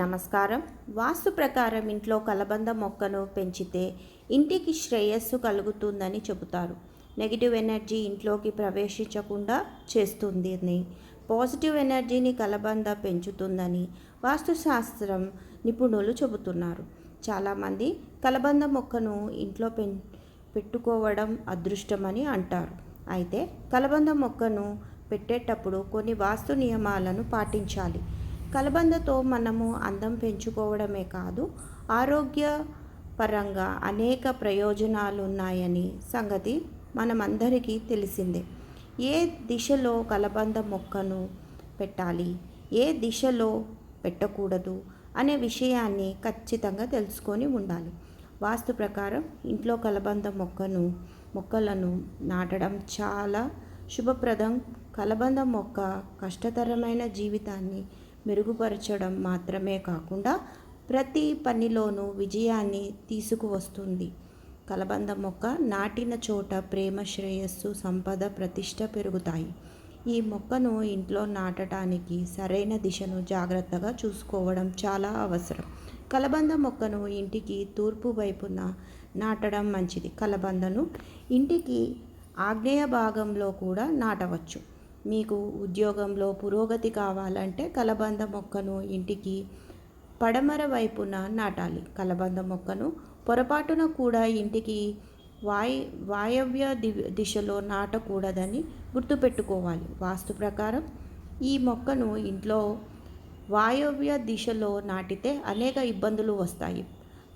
నమస్కారం. వాస్తు ప్రకారం ఇంట్లో కలబంద మొక్కను పెంచితే ఇంటికి శ్రేయస్సు కలుగుతుందని చెబుతారు. నెగిటివ్ ఎనర్జీ ఇంట్లోకి ప్రవేశించకుండా చేస్తుంది. పాజిటివ్ ఎనర్జీని కలబంద పెంచుతుందని వాస్తుశాస్త్రం నిపుణులు చెబుతున్నారు. చాలామంది కలబంద మొక్కను ఇంట్లో పెం పెట్టుకోవడం అదృష్టమని అంటారు. అయితే కలబంద మొక్కను పెట్టేటప్పుడు కొన్ని వాస్తు నియమాలను పాటించాలి. కలబందతో మనము అందం పెంచుకోవడమే కాదు ఆరోగ్య పరంగా అనేక ప్రయోజనాలు ఉన్నాయని సంగతి మనమందరికీ తెలిసిందే. ఏ దిశలో కలబంద మొక్కను పెట్టాలి ఏ దిశలో పెట్టకూడదు అనే విషయాన్ని ఖచ్చితంగా తెలుసుకొని ఉండాలి. వాస్తు ప్రకారం ఇంట్లో కలబంద మొక్కను మొక్కలను నాటడం చాలా శుభప్రదం. కలబంద మొక్క కష్టతరమైన జీవితాన్ని మెరుగుపరచడం మాత్రమే కాకుండా ప్రతి పనిలోనూ విజయాన్ని తీసుకువస్తుంది. కలబంద మొక్క నాటిన చోట ప్రేమ శ్రేయస్సు సంపద ప్రతిష్ట పెరుగుతాయి. ఈ మొక్కను ఇంట్లో నాటడానికి సరైన దిశను జాగ్రత్తగా చూసుకోవడం చాలా అవసరం. కలబంద మొక్కను ఇంటికి తూర్పు వైపున నాటడం మంచిది. కలబందను ఇంటికి ఆగ్నేయ భాగంలో కూడా నాటవచ్చు. మీకు ఉద్యోగంలో పురోగతి కావాలంటే కలబంద మొక్కను ఇంటికి పడమర వైపున నాటాలి. కలబంద మొక్కను పొరపాటున కూడా ఇంటికి వాయు వాయవ్య ది దిశలో నాటకూడదని గుర్తుపెట్టుకోవాలి. వాస్తు ప్రకారం ఈ మొక్కను ఇంట్లో వాయవ్య దిశలో నాటితే అనేక ఇబ్బందులు వస్తాయి.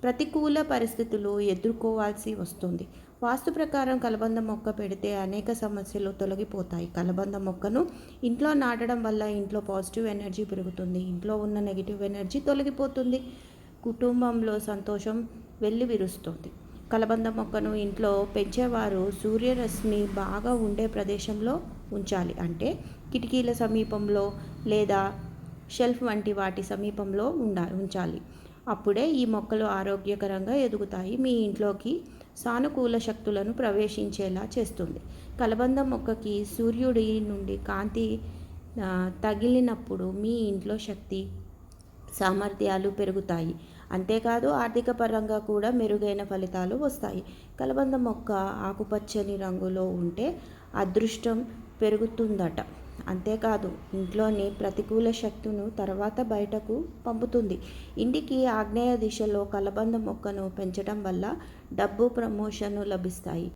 ప్రతికూల పరిస్థితులు ఎదుర్కోవాల్సి వస్తుంది. వాస్తు ప్రకారం కలబంద మొక్క పెడితే అనేక సమస్యలు తొలగిపోతాయి. కలబంద మొక్కను ఇంట్లో నాటడం వల్ల ఇంట్లో పాజిటివ్ ఎనర్జీ పెరుగుతుంది. ఇంట్లో ఉన్న నెగిటివ్ ఎనర్జీ తొలగిపోతుంది. కుటుంబంలో సంతోషం వెళ్ళి విరుస్తుంది. కలబంద మొక్కను ఇంట్లో పెంచేవారు సూర్యరశ్మి బాగా ఉండే ప్రదేశంలో ఉంచాలి. అంటే కిటికీల సమీపంలో లేదా షెల్ఫ్ వంటి వాటి సమీపంలో ఉండాలి ఉంచాలి. అప్పుడే ఈ మొక్కలు ఆరోగ్యకరంగా ఎదుగుతాయి. మీ ఇంట్లోకి సానుకూల శక్తులను ప్రవేశించేలా చేస్తుంది. కలబంద మొక్కకి సూర్యుడి నుండి కాంతి తగిలినప్పుడు మీ ఇంట్లో శక్తి సామర్థ్యాలు పెరుగుతాయి. అంతేకాదు ఆర్థిక పరంగా కూడా మెరుగైన ఫలితాలు వస్తాయి. కలబంద మొక్క ఆకుపచ్చని రంగులో ఉంటే అదృష్టం పెరుగుతుందట. అంతేకాదు ఇంట్లోని ప్రతికూల శక్తును తర్వాత బయటకు పంపుతుంది. ఇంటికి ఆగ్నేయ దిశలో కలబంద మొక్కను పెంచడం వల్ల డబ్బు ప్రమోషన్లు లభిస్తాయి.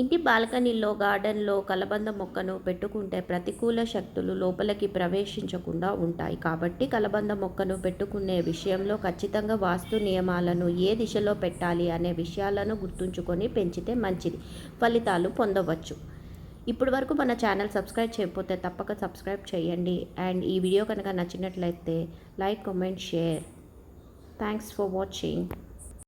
ఇంటి బాల్కనీలో గార్డెన్లో కలబంద మొక్కను పెట్టుకుంటే ప్రతికూల శక్తులు లోపలికి ప్రవేశించకుండా ఉంటాయి. కాబట్టి కలబంద మొక్కను పెట్టుకునే విషయంలో ఖచ్చితంగా వాస్తు నియమాలను ఏ దిశలో పెట్టాలి అనే విషయాలను గుర్తుంచుకొని పెంచితే మంచిది. ఫలితాలు పొందవచ్చు. ఇప్పటి వరకు మన ఛానల్ సబ్స్క్రైబ్ చేయకపోతే తప్పక సబ్స్క్రైబ్ చేయండి. అండ్ ఈ వీడియో కనుక నచ్చినట్లయితే like comment share. Thanks for watching.